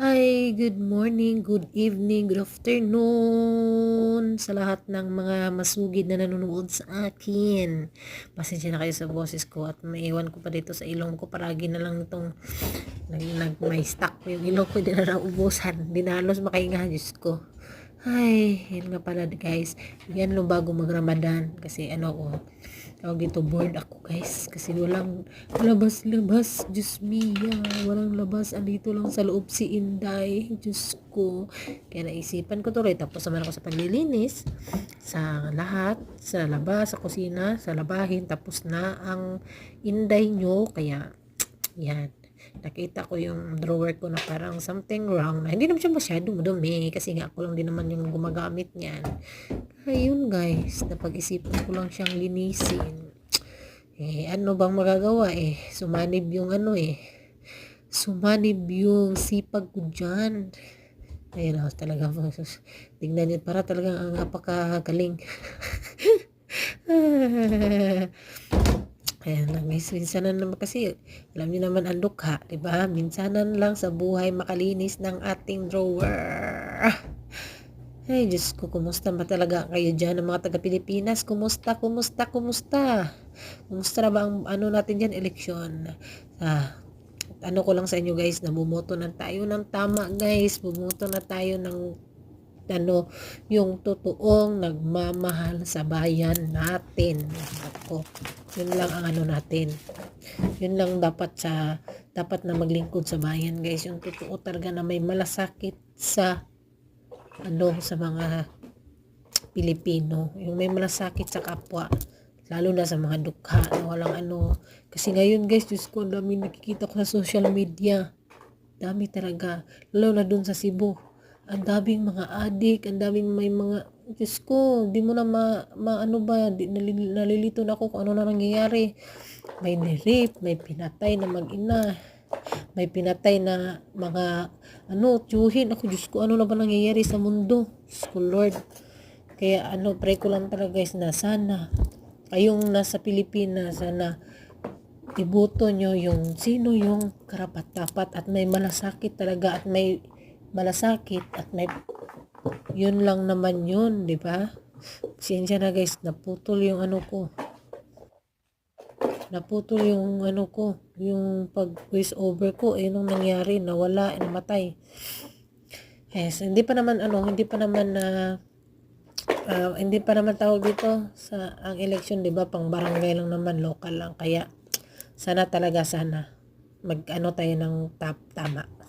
Ay, good morning, good evening, good afternoon sa lahat ng mga masugid na nanonood sa akin. Pasensya na kayo sa boses ko at maiwan ko pa dito sa ilong ko. Paragi na lang itong nag, nag may stock ko yung ilong ko. Hindi na naubusan. Hindi na halos makahinga. Diyos ko. Ay, yun nga pala guys. Yan lang bago mag-Ramadan. Kasi ano ko, tawag dito bored ako guys. Kasi walang labas-labas. Diyos mia. Walang labas. Andito lang sa loob si Inday. Diyos ko. Kaya naisipan ko tuloy. Tapos naman ako sa paglilinis. Sa lahat. Sa labas, sa kusina, sa labahin. Tapos na ang Inday nyo. Kaya, yan nakita ko yung drawer ko na parang something wrong hindi naman siya masyado madumi kasi nga ako lang din naman yung gumagamit niyan. Ayun guys napag-isipan ko lang siyang linisin. Eh ano bang magagawa eh? Sumanib yung ano eh. Sumanib yung sipag ko dyan. Ayun ako talaga tingnan niyo para talagang ang lang guys, minsanan naman kasi, alam niyo naman ang dukha, di ba? Minsanan lang sa buhay makalinis ng ating drawer. Ay, Diyos ko, kumusta ba talaga kayo dyan, ng mga taga-Pilipinas? Kumusta, kumusta, kumusta? Kumusta na ba ang ano natin dyan, eleksyon? Ah, ano ko lang sa inyo guys, nabumoto na tayo ng tama guys. Bumoto na tayo ng ano, yung totoong nagmamahal sa bayan natin. Ako, yun lang ang ano natin. Yun lang dapat sa, dapat na maglingkod sa bayan guys. Yung totoo talaga na may malasakit sa, ano, sa mga Pilipino. Yung may malasakit sa kapwa. Lalo na sa mga dukha na walang ano. Kasi ngayon guys, Diyos ko, ang dami nakikita ko sa social media. Dami talaga. Lalo na dun sa Cebu ang daming mga adik, ang daming may mga, Diyos ko, di mo na ma, ma ano ba, di, nalil, nalilito na ako kung ano na nangyayari. May nirip, may pinatay na mag-ina, may pinatay na mga, ano, tiyuhin. Ako, Diyos ko, ano na ba nangyayari sa mundo? Diyos ko, Lord. Kaya, ano, pray ko lang talaga guys na sana, kayong nasa Pilipinas, sana, ibuto nyo yung sino yung karapat-dapat at may malasakit talaga at may malasakit at may yun lang naman yun, di ba? Siyensya na guys, naputol yung ano ko. Naputol yung ano ko, yung pag voice over ko, eh nung nangyari, nawala, namatay. Yes, hindi pa naman ano, hindi pa naman na uh, uh, hindi pa naman tawag dito sa ang election, 'di ba? Pang barangay lang naman, local lang. Kaya sana talaga sana mag ano tayo ng tap, tama.